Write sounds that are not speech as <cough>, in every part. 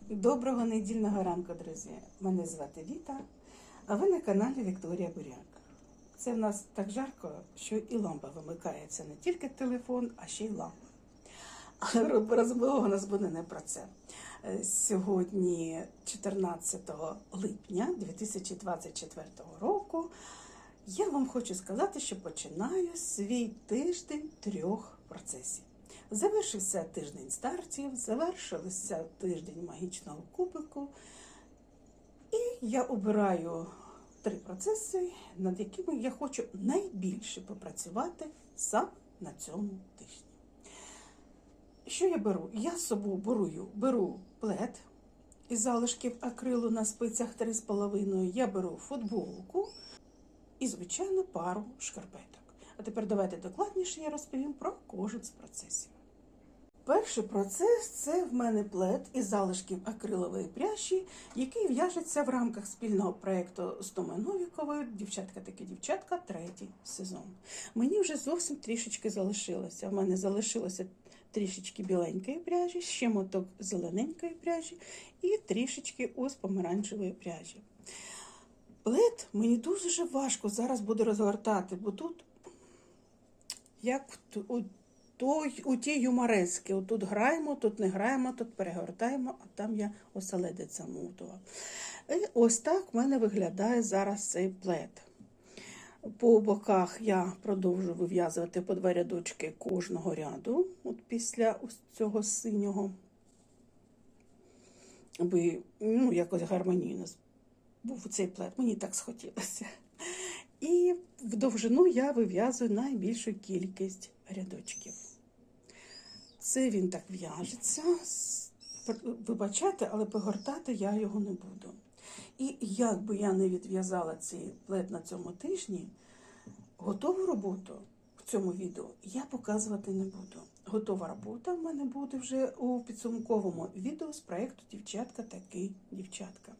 Доброго недільного ранку, друзі! Мене звати Віта, а ви на каналі Вікторія Буряк. Це в нас так жарко, що і лампа вимикається не тільки телефон, а ще й лампа. Але розмова у нас буде не про це. Е, Сьогодні, 14 липня 2024 року, я вам хочу сказати, що починаю свій тиждень трьох процесів. Завершився тиждень стартів, завершився тиждень магічного кубику, і я обираю три процеси, над якими я хочу найбільше попрацювати саме на цьому тижні. Що я беру? Я з собою беру, беру плед із залишків акрилу на спицях 3,5, я беру футболку і, звичайно, пару шкарпеток. А тепер давайте докладніше я розповім про кожен з процесів. Перший процес це в мене плед із залишків акрилової пряжі, який в'яжеться в рамках спільного проєкту з Томою Новіковою Дівчатка таки дівчатка, третій сезон. Мені вже зовсім трішечки залишилося. В мене залишилося трішечки біленької пряжі, ще моток зелененької пряжі і трішечки ось помаранчевої пряжі. Плед мені дуже важко зараз буде розгортати, бо тут як у той, у ті юморески. Тут граємо, тут не граємо, тут перегортаємо, а там я оселедець замутував. І ось так в мене виглядає зараз цей плед. По боках я продовжую вив'язувати по два рядочки кожного ряду, от після ось цього синього, аби ну, якось гармонійно був цей плед, мені так схотілося. І в довжину я вив'язую найбільшу кількість рядочків. Це він так в'яжеться. Вибачайте, але погортати я його не буду. І як би я не відв'язала цей плед на цьому тижні, готову роботу в цьому відео я показувати не буду. Готова робота в мене буде вже у підсумковому відео з проєкту Дівчатка такий дівчатка.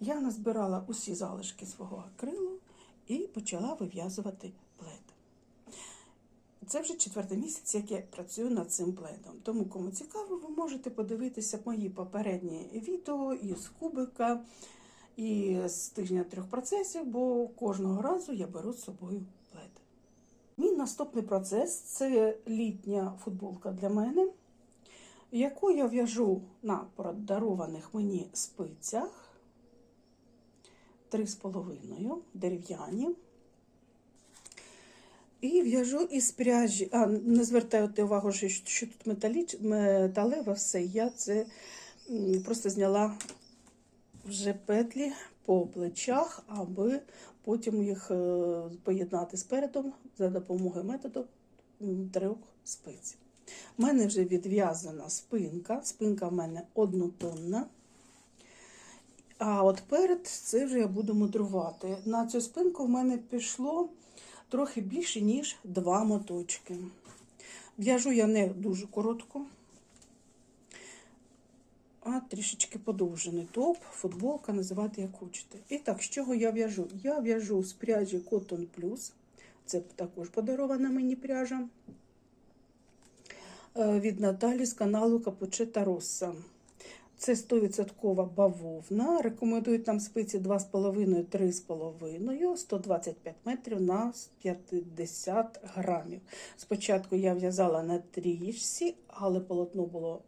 Я назбирала усі залишки свого акрилу і почала вив'язувати. Це вже четвертий місяць, як я працюю над цим пледом. Тому, кому цікаво, ви можете подивитися мої попередні відео із кубика, і з тижня трьох процесів, бо кожного разу я беру з собою плед. Мій наступний процес це літня футболка для мене, яку я в'яжу на подарованих мені спицях. Три з половиною дерев'яні. І в'яжу із пряжі. А, не звертайте увагу, що, тут металіч, металеве все. Я це просто зняла вже петлі по плечах, аби потім їх е, поєднати спереду за допомогою методу трьох спиць. У мене вже відв'язана спинка. Спинка в мене однотонна. А от перед це вже я буду мудрувати. На цю спинку в мене пішло трохи більше, ніж два моточки. В'яжу я не дуже коротко, а трішечки подовжений топ, футболка, називати як хочете. І так, з чого я в'яжу? Я в'яжу з пряжі Cotton Plus. Це також подарована мені пряжа від Наталі з каналу Капучета Росса. Це 100% бавовна. Рекомендують нам спиці 2,5-3,5, 125 метрів на 50 грамів. Спочатку я в'язала на трішці, але полотно було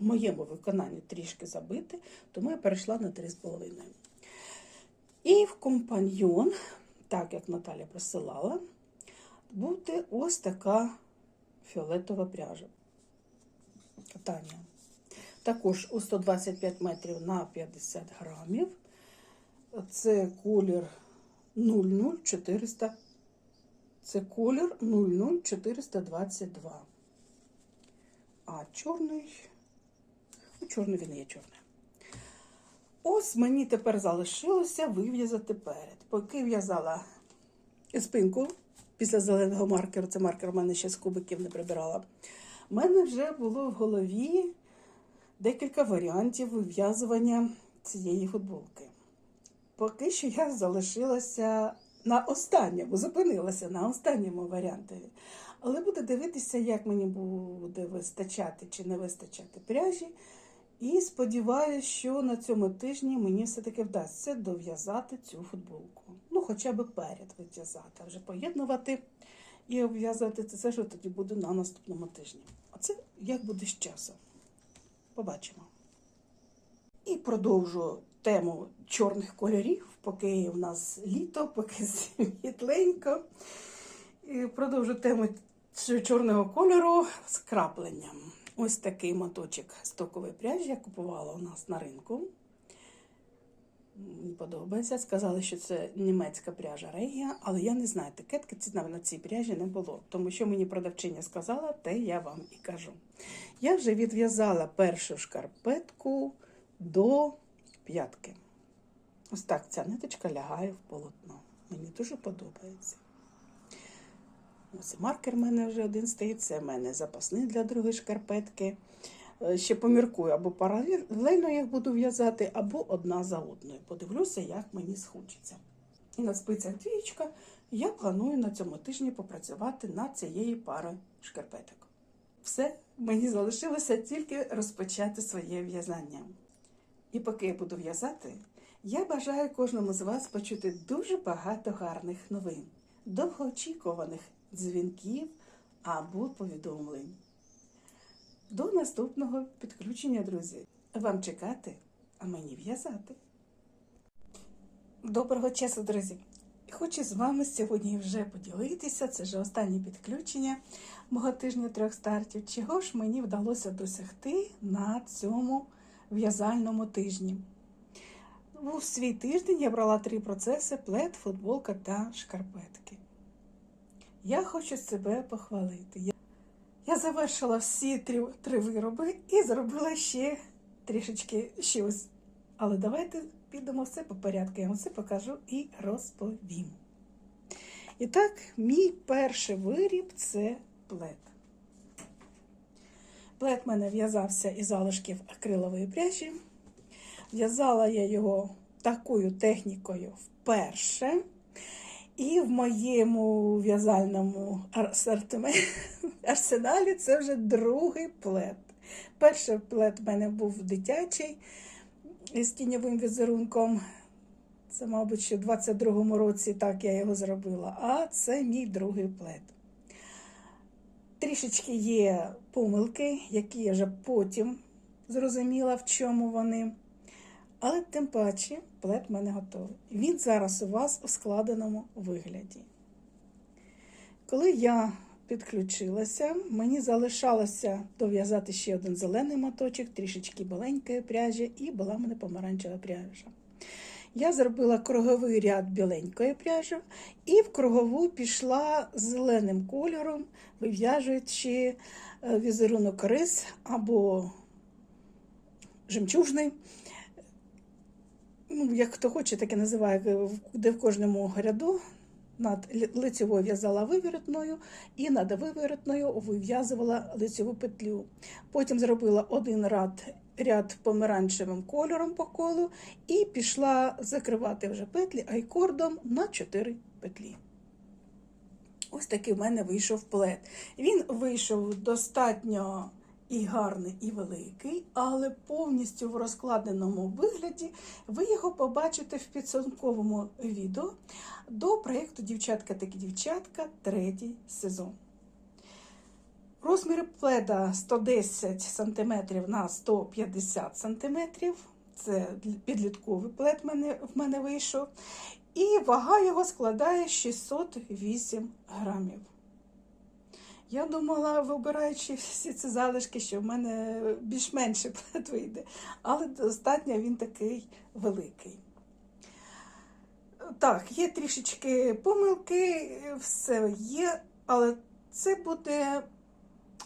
в моєму виконанні трішки забите, тому я перейшла на 3,5. І в компаньйон, так як Наталя присилала, буде ось така фіолетова пряжа. Катання. Також у 125 метрів на 50 грамів. Це колір 00400. Це колір 00422. А чорний, ну, чорний він є чорний. Ось мені тепер залишилося вив'язати перед. Поки в'язала спинку після зеленого маркеру, це маркер в мене ще з кубиків не прибирала. У мене вже було в голові декілька варіантів вив'язування цієї футболки. Поки що я залишилася на останньому, зупинилася на останньому варіантові. Але буду дивитися, як мені буде вистачати чи не вистачати пряжі. І сподіваюся, що на цьому тижні мені все-таки вдасться дов'язати цю футболку. Ну, хоча б перед вив'язати, а вже поєднувати і обв'язувати це що тоді буде на наступному тижні. А це як буде з часом. Побачимо. І продовжу тему чорних кольорів, поки в нас літо, поки світленько. І продовжу тему чорного кольору з крапленням. Ось такий моточок стокової пряжі я купувала у нас на ринку. Подобається. Сказали, що це німецька пряжа Регія, але я не знаю, етикетки ціна на цій пряжі не було. Тому що мені продавчиня сказала, те я вам і кажу. Я вже відв'язала першу шкарпетку до п'ятки. Ось так ця ниточка лягає в полотно. Мені дуже подобається. Ось маркер в мене вже один стоїть. Це в мене запасний для другої шкарпетки. Е, Ще поміркую, або паралельно їх буду в'язати, або одна за одною. Подивлюся, як мені схочеться. І на спицях двієчка я планую на цьому тижні попрацювати над цією парою шкарпеток. Все, мені залишилося тільки розпочати своє в'язання. І поки я буду в'язати, я бажаю кожному з вас почути дуже багато гарних новин, довгоочікуваних дзвінків або повідомлень. До наступного підключення, друзі. Вам чекати, а мені в'язати. Доброго часу, друзі! Хочу з вами сьогодні вже поділитися. Це вже останнє підключення мого тижня трьох стартів. Чого ж мені вдалося досягти на цьому в'язальному тижні? У свій тиждень я брала три процеси: плед, футболка та шкарпетки. Я хочу себе похвалити. Я- завершила всі три, три вироби і зробила ще трішечки щось. Але давайте підемо все по порядку. Я вам все покажу і розповім. І так, мій перший виріб це плед. Плед в мене в'язався із залишків акрилової пряжі. В'язала я його такою технікою вперше. І в моєму в'язальному <laughs> арсеналі це вже другий плед. Перший плед в мене був дитячий із тіньовим візерунком. Це, мабуть, ще в 22-му році так я його зробила. А це мій другий плед. Трішечки є помилки, які я вже потім зрозуміла, в чому вони. Але тим паче плед в мене готовий. Він зараз у вас у складеному вигляді. Коли я підключилася, мені залишалося дов'язати ще один зелений моточок, трішечки біленької пряжі, і була в мене помаранчева пряжа. Я зробила круговий ряд біленької пряжі і в кругову пішла зеленим кольором, вив'яжуючи е, візерунок рис або жемчужний. Ну, як хто хоче, таке називає, де в кожному ряду над лицевою в'язала виворотною і над виворотною вив'язувала лицеву петлю. Потім зробила один ряд, ряд помаранчевим кольором по колу і пішла закривати вже петлі айкордом на 4 петлі. Ось такий в мене вийшов плед. Він вийшов достатньо і гарний, і великий, але повністю в розкладеному вигляді ви його побачите в підсумковому відео до проєкту Дівчатка такі дівчатка, третій сезон. Розміри пледа 110 см на 150 см. Це підлітковий плед в мене вийшов. І вага його складає 608 грамів. Я думала, вибираючи всі ці залишки, що в мене більш-менше плед <laughs> вийде, але достатньо він такий великий. Так, є трішечки помилки, все є, але це буде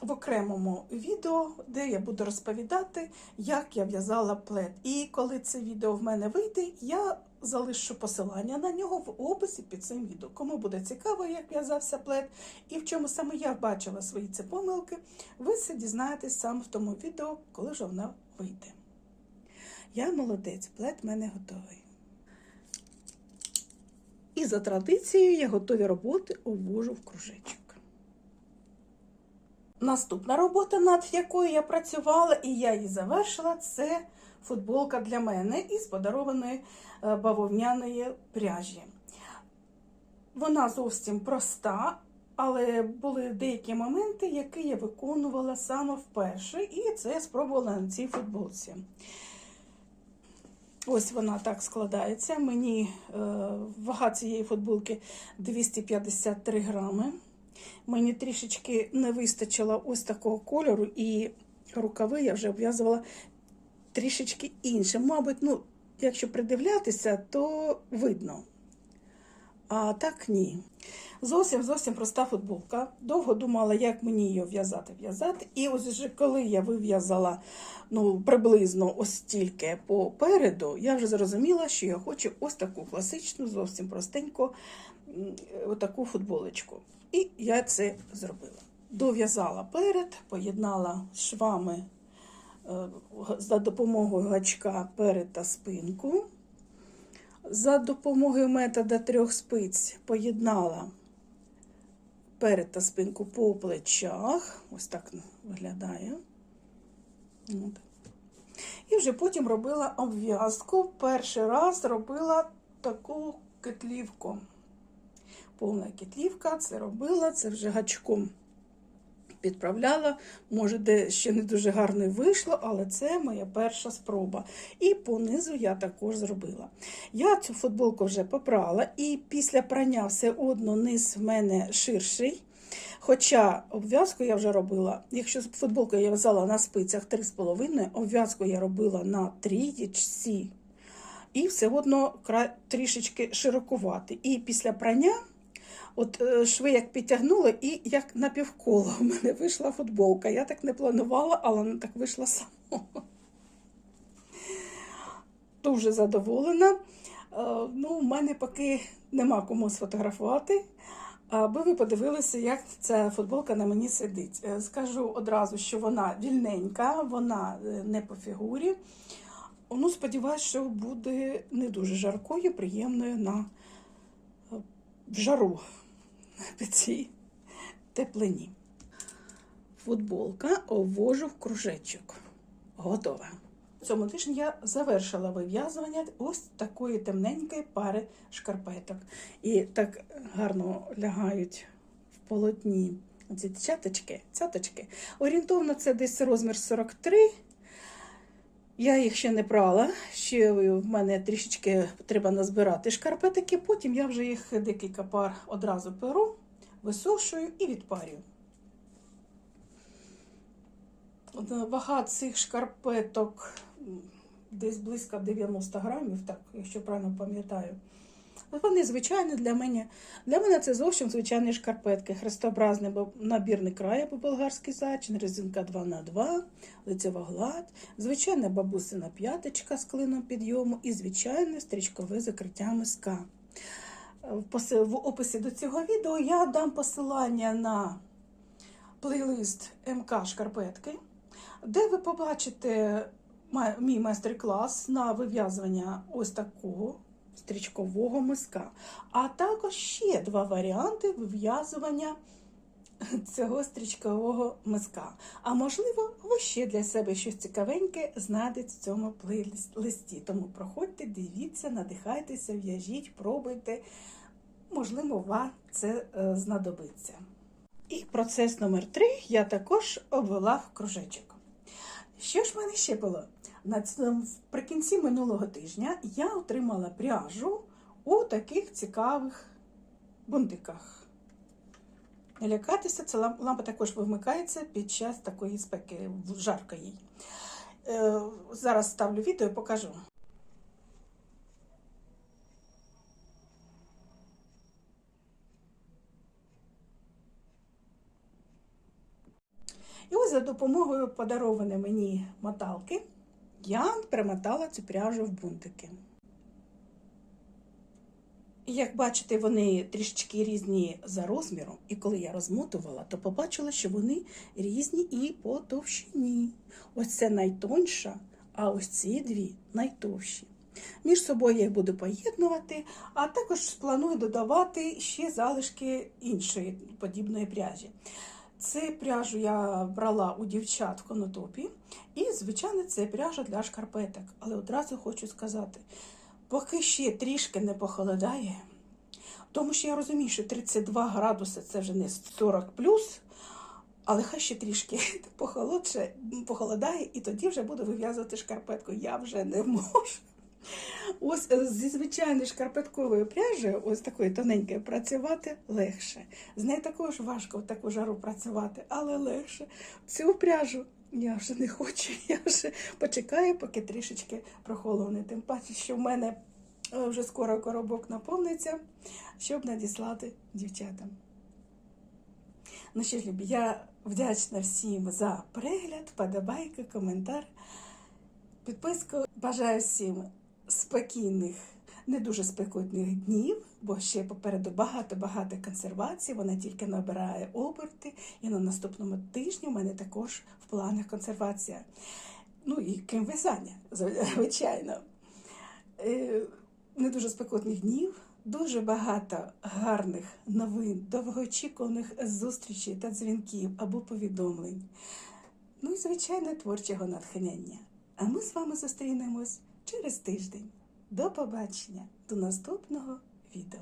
в окремому відео, де я буду розповідати, як я в'язала плед. І коли це відео в мене вийде, я залишу посилання на нього в описі під цим відео. Кому буде цікаво, як в'язався плед і в чому саме я бачила свої ці помилки, ви це дізнаєтесь саме в тому відео, коли вже воно вийде. Я молодець, плед в мене готовий. І за традицією я готові роботи увожу в кружечок. Наступна робота, над якою я працювала, і я її завершила, це футболка для мене із подарованої е, бавовняної пряжі. Вона зовсім проста, але були деякі моменти, які я виконувала саме вперше, і це я спробувала на цій футболці. Ось вона так складається. Мені е, вага цієї футболки 253 грами. Мені трішечки не вистачило ось такого кольору, і рукави я вже обв'язувала трішечки іншим. Мабуть, ну, якщо придивлятися, то видно. А так ні. Зовсім зовсім проста футболка. Довго думала, як мені її в'язати, в'язати. І ось вже коли я вив'язала ну, приблизно ось стільки попереду, я вже зрозуміла, що я хочу ось таку класичну, зовсім простеньку отаку футболочку. І я це зробила. Дов'язала перед, поєднала швами за допомогою гачка перед та спинку. За допомогою метода трьох спиць поєднала перед та спинку по плечах. Ось так виглядає. От. І вже потім робила обв'язку. Перший раз робила таку кетлівку. Повна кетлівка, це робила, це вже гачком підправляла. Може, де ще не дуже гарно вийшло, але це моя перша спроба. І понизу я також зробила. Я цю футболку вже попрала, і після прання все одно низ в мене ширший. Хоча обв'язку я вже робила, якщо футболку я в'язала на спицях 3,5, обв'язку я робила на трієчці. І все одно трішечки широкувати. І після прання От е, шви як підтягнули, і як напівколо в мене вийшла футболка. Я так не планувала, але вона так вийшла само. Дуже задоволена. Е, Ну, у мене поки нема кому сфотографувати, аби ви подивилися, як ця футболка на мені сидить. Е, Скажу одразу, що вона вільненька, вона не по фігурі. Ну, сподіваюся, що буде не дуже жаркою, приємною на в жару під цій теплині. Футболка обвожу в кружечок. Готова. Цьому тижні я завершила вив'язування ось такої темненької пари шкарпеток. І так гарно лягають в полотні ці цяточки, цяточки. Орієнтовно це десь розмір 43. Я їх ще не брала, ще в мене трішечки треба назбирати шкарпетики, потім я вже їх декілька пар одразу перу, висушую і відпарю. Е, Вага цих шкарпеток десь близько 90 грамів, так, якщо правильно пам'ятаю. Вони звичайні для мене. Для мене це зовсім звичайні шкарпетки. Хрестообразний набірний край або болгарський зачин, резинка 2х2, лицева гладь, звичайна бабусина п'яточка з клином підйому і звичайне стрічкове закриття миска. В описі до цього відео я дам посилання на плейлист МК Шкарпетки, де ви побачите мій майстер-клас на вив'язування ось такого стрічкового миска, а також ще два варіанти вив'язування цього стрічкового миска. А можливо, ви ще для себе щось цікавеньке знайдете в цьому плейлисті. Тому проходьте, дивіться, надихайтеся, в'яжіть, пробуйте. Можливо, вам це е, знадобиться. І процес номер три я також обвела в кружечок. Що ж в мене ще було? На Наприкінці минулого тижня я отримала пряжу у таких цікавих бунтиках. Не лякайтеся, ця лампа також вимикається під час такої спеки, жарко їй. Е, Зараз ставлю відео і покажу. І ось за допомогою подарованої мені моталки я перемотала цю пряжу в бунтики. І як бачите, вони трішечки різні за розміром, і коли я розмотувала, то побачила, що вони різні і по товщині. Ось це найтонша, а ось ці дві найтовші. Між собою я їх буду поєднувати, а також планую додавати ще залишки іншої подібної пряжі. Це пряжу я брала у дівчат в конотопі. І, звичайно, це пряжа для шкарпеток. Але одразу хочу сказати, поки ще трішки не похолодає, тому що я розумію, що 32 градуси це вже не 40 плюс, але хай ще трішки <laughs> похолодше, похолодає, і тоді вже буду вив'язувати шкарпетку. Я вже не можу. Ось е, зі звичайної шкарпеткової пряжі, ось такої тоненької, працювати легше. З нею також важко в таку жару працювати, але легше. Цю пряжу я вже не хочу, <laughs> я вже почекаю, поки трішечки прохолоне. Тим паче, що в мене е, вже скоро коробок наповниться, щоб надіслати дівчатам. Ну що ж, любі, я вдячна всім за перегляд, подобайки, коментар, підписку. Бажаю всім спокійних, не дуже спекотних днів, бо ще попереду багато-багато консервацій. Вона тільки набирає оберти. І на наступному тижні у мене також в планах консервація. Ну і крім вязання, <laughs> звичайно. Е, Не дуже спекотних днів, дуже багато гарних новин, довгоочікуваних зустрічей та дзвінків або повідомлень. Ну і, звичайно, творчого натхнення. А ми з вами зустрінемось через тиждень. До побачення, до наступного відео.